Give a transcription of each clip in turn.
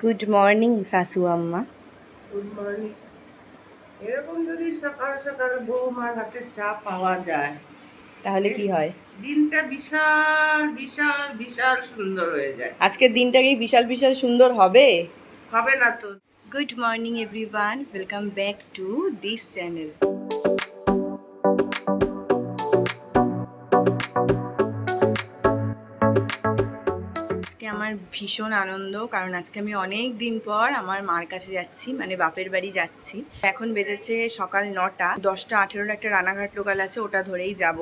Good morning শাশু আম্মা। Good morning এরকম যদি সকাল সকাল বৌমার হাতে চা পাওয়া যায় তাহলে কি হয়? দিনটা বিশাল বিশাল বিশাল সুন্দর হয়ে যায়। আজকের দিনটা কি বিশাল বিশাল সুন্দর হবে? হবে না তো। Good morning everyone welcome back to this channel আমার ভীষণ আনন্দ কারণ আজকে আমি অনেক দিন পর আমার মার কাছে যাচ্ছি মানে বাপের বাড়ি যাচ্ছি। এখন বেজেছে সকাল নটা দশটা আঠেরোর একটা রানাঘাট লোকাল আছে ওটা ধরেই যাব।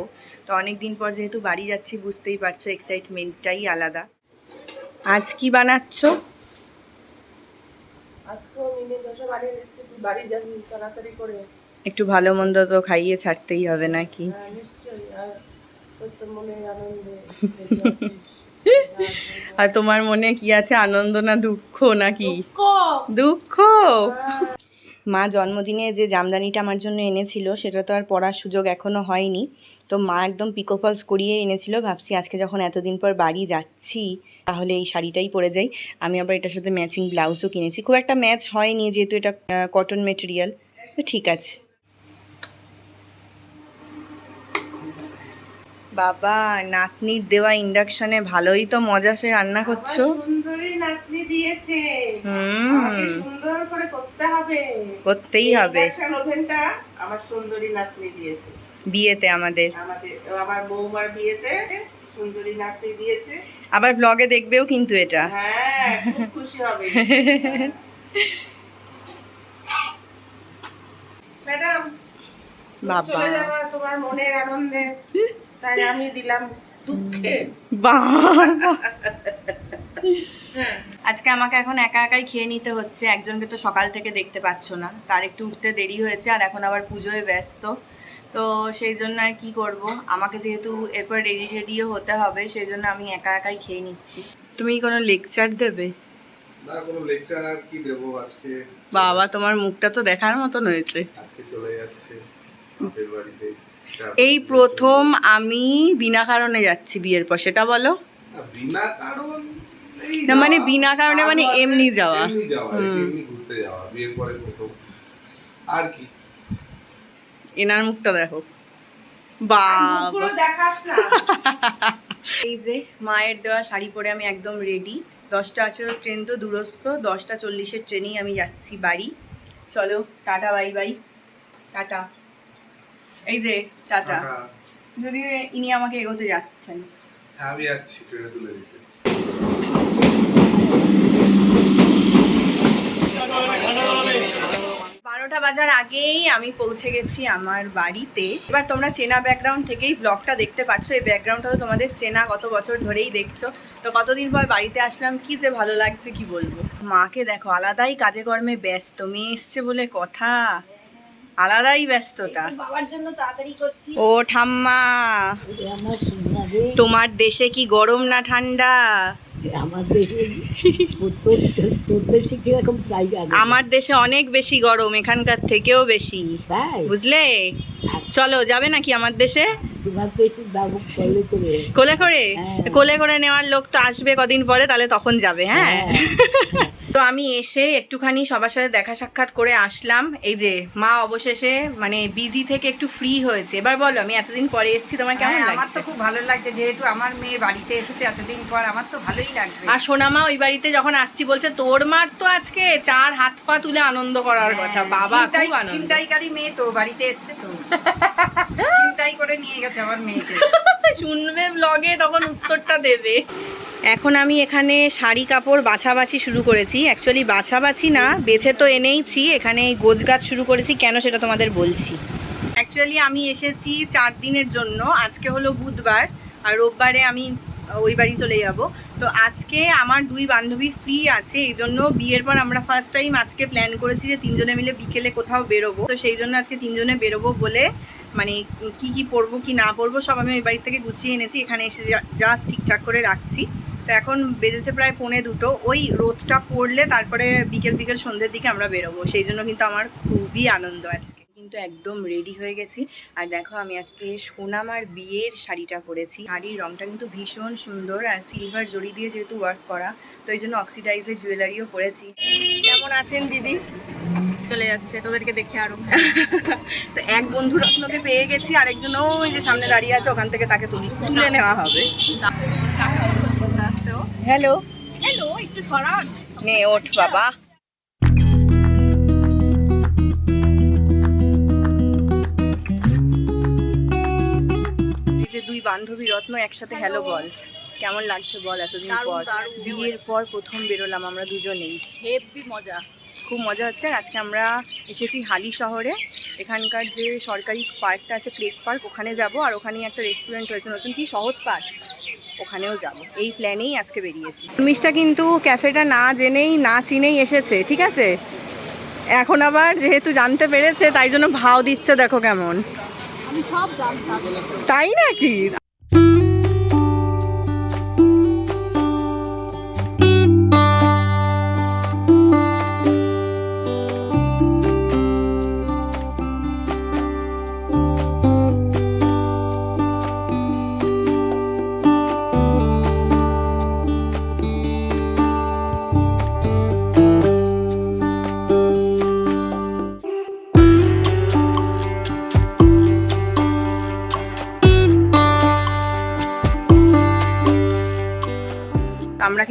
তো অনেক দিন পর যেহেতু বাড়ি যাচ্ছি বুঝতেই পারছ এক্সাইটমেন্টটাই আলাদা। আজ কি বানাচ্ছো? একটু ভালো মন্দ তো খাইয়ে ছাড়তেই হবে নাকি? হ্যাঁ নিশ্চয়ই আর তোর তো মনের আনন্দে আর তোমার মনে কি আছে? আনন্দ না দুঃখ নাকি? দুঃখ! মা জন্মদিনে যে জামদানিটা আমার জন্য এনেছিল সেটা তো আর পরার সুযোগ এখনও হয়নি। তো মা একদম পিকোফলস করিয়ে এনেছিল। ভাবছি আজকে যখন এতদিন পর বাড়ি যাচ্ছি তাহলে এই শাড়িটাই পরে যাই। আমি আবার এটার সাথে ম্যাচিং ব্লাউজও কিনেছি। খুব একটা ম্যাচ হয়নি যেহেতু এটা কটন মেটেরিয়াল তো ঠিক আছে। বাবা নাতনির দেওয়া ইন্ডাকশনে ভালোই তো মজা সে রান্না করছ। সুন্দরী নাতনি দিয়েছে। সুন্দর করে করতে হবে। করতেই হবে। ওভেনটা আমার সুন্দরী নাতনি দিয়েছে। বিয়েতে আমাদের। আমাদের আমার বৌমার বিয়েতে সুন্দরী নাতনি দিয়েছে। আবার ব্লগে দেখবেও কিন্তু এটা। হ্যাঁ খুব খুশি হবে। ম্যাডাম বাবা। চলে যাবা তোমার মনের আনন্দে। তাই আমি দিলাম দুঃখে। বাবা আজকে আমাকে এখন একা একাই খেয়ে নিতে হচ্ছে একজনকে তো সকাল থেকে দেখতে পাচ্ছ না। তার একটু উঠতে দেরি হয়েছে আর এখন আবার পুজোয় ব্যস্ত। তো সেই জন্য আর কি করব? আমাকে যেহেতু এরপর রেডি রেডিও হতে হবে সেই জন্য আমি একা একাই খেয়ে নিচ্ছি। তুমি কোনো লেকচার দেবে? না কোনো লেকচার আর কি দেবো আজকে? বাবা তোমার মুখটা তো দেখার মতন হয়েছে। আজকে চলে যাচ্ছে বাড়িতে। এই প্রথম আমি বিনা কারণে যাচ্ছি বিয়ের পর সেটা বলো। না, বিনা কারণ না, মানে বিনা কারণে মানে এমনি যাওয়া। এমনি যাওয়া এমনি ঘুরতে যাওয়া বিয়ের পরে প্রথম। আর কি? এনার মুখটা দেখো। বাবা। দেখাস না। এই যে মায়ের দেওয়া শাড়ি পরে আমি একদম রেডি দশটা আঠেরো ট্রেন তো দূরস্থ দশটা চল্লিশের ট্রেনেই আমি যাচ্ছি বাড়ি। চলো টাটা বাই বাই। টাটা। এই যে টাটা। যদি ইনি আমাকে এগোতে যাচ্ছেন। আমি যাচ্ছি ট্রেনে তুলে দিতে। বারোটা বাজার আগেই আমি পৌঁছে গেছি আমার বাড়িতে। এবার তোমরা চেনা ব্যাকগ্রাউন্ড থেকেই ব্লগটা দেখতে পাচ্ছ। এই ব্যাকগ্রাউন্ডটা তো তোমাদের চেনা কত বছর ধরেই দেখছ। তো কতদিন পর বাড়িতে আসলাম কি যে ভালো লাগছে কি বলব? মাকে দেখো আলাদাই কাজে কর্মে ব্যস্ত। মেয়ে এসছে বলে কথা। আলাদাই ব্যস্ততা। ও ঠাম্মা তোমার দেশে কি গরম না ঠান্ডা? আমার দেশে তোর তোর দেশে কীরকম আমার দেশে অনেক বেশি গরম এখানকার থেকেও বেশি। বুঝলে? চলো যাবে নাকি আমার দেশে? যাব কলে করে। কোলে করে? হ্যাঁ। কোলে করে নেওয়ার লোক তো আসবে কদিন পরে তাহলে তখন যাবে হ্যাঁ? হ্যাঁ। তো আমি এসে একটুখানি সবার সাথে দেখা সাক্ষাৎ করে আসলাম। এই যে মা অবশেষে মানে বিজি থেকে একটু ফ্রি হয়েছে। এবার বলো আমি এতদিন পরে এসেছি তোমার কেমন হ্যাঁ, আমার তো খুব ভালো লাগছে যেহেতু আমার মেয়ে বাড়িতে এসেছে এতদিন পর আমার তো ভালোই লাগবে। আর সোনা মা ওই বাড়িতে যখন আসছি বলছে তোর মার তো আজকে চার হাত পা তুলে আনন্দ করার কথা। হ্যাঁ, বাবা খুব আনন্দ। ছিনতাইকারী মেয়ে তো বাড়িতে এসছে তো। ছিনতাই করে নিয়ে গেছে আমার মেয়েকে। শুনবে ব্লগে তখন উত্তরটা দেবে। এখন আমি এখানে শাড়ি কাপড় বাছাবাছি শুরু করেছি। অ্যাকচুয়ালি বাছাবাছি না, বেছে তো এনেইছি। এখানে গোজ গাছ শুরু করেছি, কেন সেটা তোমাদের বলছি। অ্যাকচুয়ালি আমি এসেছি চার দিনের জন্য। আজকে হলো বুধবার, আর রোববারে আমি ওই বাড়ি চলে যাব। তো আজকে আমার দুই বান্ধবী ফ্রি আছে, এই জন্য বিয়ের পর আমরা ফার্স্ট টাইম আজকে প্ল্যান করেছি যে তিনজনে মিলে বিকেলে কোথাও বেরোবো। তো সেই জন্য আজকে তিনজনে বেরোবো বলে মানে কি কি পরবো, কি না পরবো, সব আমি ওই বাড়ি থেকে গুছিয়ে এনেছি। এখানে এসে জাস্ট ঠিকঠাক করে রাখছি। তো এখন বেজেছে প্রায় পৌনে দুটো। ওই রোদটা পড়লে তারপরে বিকেল বিকেল সন্ধ্যের দিকে আমরা বেরোবো। সেই জন্য কিন্তু আমার খুবই আনন্দ আজকে। কিন্তু একদম রেডি হয়ে গেছি। আর দেখো আমি আজকে সোনামার বিয়ের শাড়িটা পরেছি। শাড়ির রংটা কিন্তু ভীষণ সুন্দর আর সিলভার জড়ি দিয়ে যেহেতু ওয়ার্ক করা তো এই জন্য অক্সিডাইজের জুয়েলারিও পরেছি। কেমন আছেন দিদি? চলে যাচ্ছে তোদেরকে দেখে আরও। তো এক বন্ধু রত্নকে পেয়ে গেছি আরেকজন ওই যে সামনে দাঁড়িয়ে আছে ওখান থেকে তাকে তুলি তুলে নেওয়া হবে। হ্যালো হ্যালো একটু সরান। নে ওঠ বাবা। বান্ধবী রত্ন একসাথে হ্যালো বল। কেমন লাগছে বল এতদিন পর? বিয়ের পর প্রথম বেরোলাম আমরা দুজনেই। হেভি মজা। খুব মজা হচ্ছে। আজকে আমরা এসেছি হালি শহরে। এখানকার যে সরকারি পার্কটা আছে প্লেক পার্ক ওখানে যাব। আর ওখানেই একটা রেস্টুরেন্ট রয়েছে নতুন কি? সহজ পার্ক। ওখানেও যাব। এই প্ল্যানেই আজকে বেরিয়েছি। মিষ্টা কিন্তু ক্যাফেটা না জেনেই না চিনেই এসেছে ঠিক আছে? এখন আবার যেহেতু জানতে পেরেছে তাই জন্য ভাও দিচ্ছে দেখো কেমন। তাই নাকি?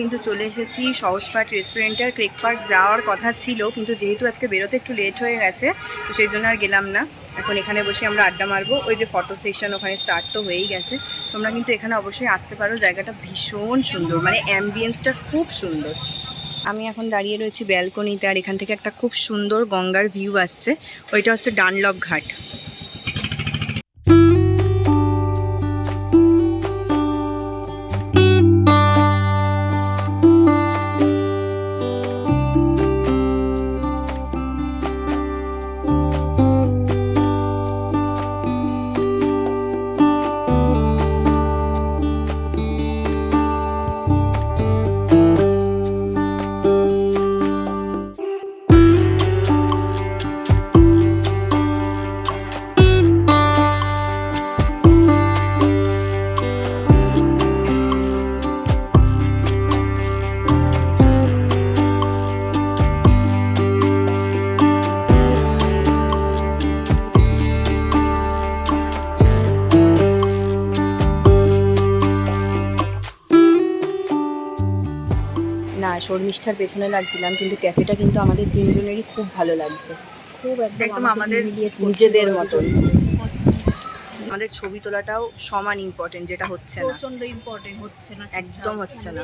কিন্তু চলে এসেছি সহজ সহজপাট রেস্টুরেন্টের, ক্রেক পার্ক যাওয়ার কথা ছিল, কিন্তু যেহেতু আজকে বেরোতে একটু লেট হয়ে গেছে, তো সেই জন্য আর গেলাম না। এখন এখানে বসে আমরা আড্ডা মারবো, ওই যে ফটো সেশন ওখানে স্টার্ট তো হয়েই গেছে। তোমরা কিন্তু এখানে অবশ্যই আসতে পারো, জায়গাটা ভীষণ সুন্দর মানে অ্যাম্বিয়েন্সটা খুব সুন্দর। আমি এখন দাঁড়িয়ে রয়েছি ব্যালকনিতে আর এখান থেকে একটা খুব সুন্দর গঙ্গার ভিউ আসছে, ওইটা হচ্ছে ডানলপ ঘাট। শর্মিষ্ঠার পেছনে লাগছিলাম কিন্তু ক্যাফেটা কিন্তু আমাদের তিনজনেরই খুব ভালো লাগছে। খুব একদম আমাদের নিজেদের মতন। আমাদের ছবি তোলাটাও সমান ইম্পর্টেন্ট যেটা হচ্ছে না। প্রচণ্ড ইম্পর্টেন্ট হচ্ছে না। একদম হচ্ছে না।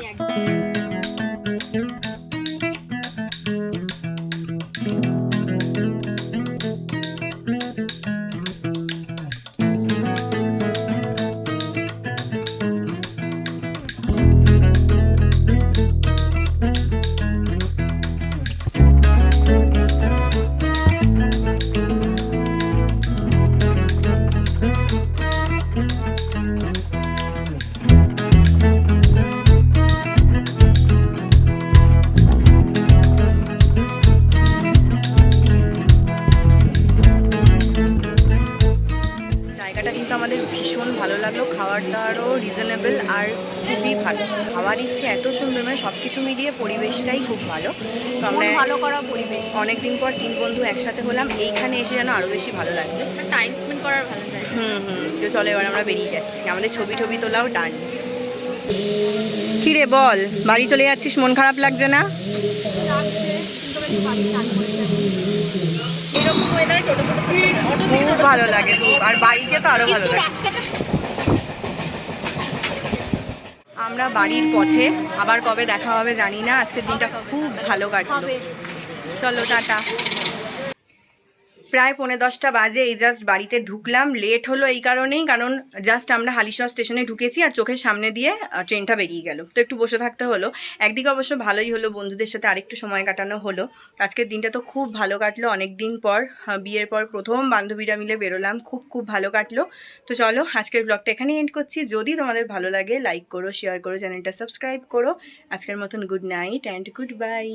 ভালো। খাওয়ার ইচ্ছে এত সুন্দর মানে সব কিছু মিলিয়ে পরিবেশটাই খুব ভালো। তো আমরা ভালো করা পরিবেশ। অনেকদিন পর তিন বন্ধু একসাথে হলাম এইখানে এসে যেন আরও বেশি ভালো লাগছে। টাইম স্পেন্ড করার ভালো যায় হুম হুম তো চলো এবার আমরা বেরিয়ে যাচ্ছি। আমাদের ছবি টবি তোলাও ডান কিরে বল বাড়ি চলে যাচ্ছিস? মন খারাপ লাগছে না? খুব ভালো লাগে আর বাইকে তো আরও ভালো লাগে। আমরা বাড়ির পথে আবার কবে দেখা হবে জানি না আজকের দিনটা খুব ভালো কাটলো। চলো টাটা। প্রায় পৌনে দশটা বাজে, এই জাস্ট বাড়িতে ঢুকলাম। লেট হলো এই কারণেই, কারণ জাস্ট আমরা হালিশহর স্টেশনে ঢুকেছি আর চোখের সামনে দিয়ে ট্রেনটা বেরিয়ে গেল। তো একটু বসে থাকতে হলো। একদিকে অবশ্য ভালোই হলো, বন্ধুদের সাথে আরেকটু সময় কাটানো হলো। আজকের দিনটা তো খুব ভালো কাটলো অনেক দিন পর বিয়ের পর প্রথম বান্ধবীরা মিলে বেরোলাম, খুব খুব ভালো কাটলো। তো চলো, আজকের ব্লগটা এখানেই এন্ড করছি। যদি তোমাদের ভালো লাগে লাইক করো শেয়ার করো চ্যানেলটা সাবস্ক্রাইব করো। আজকের মতন good night and good bye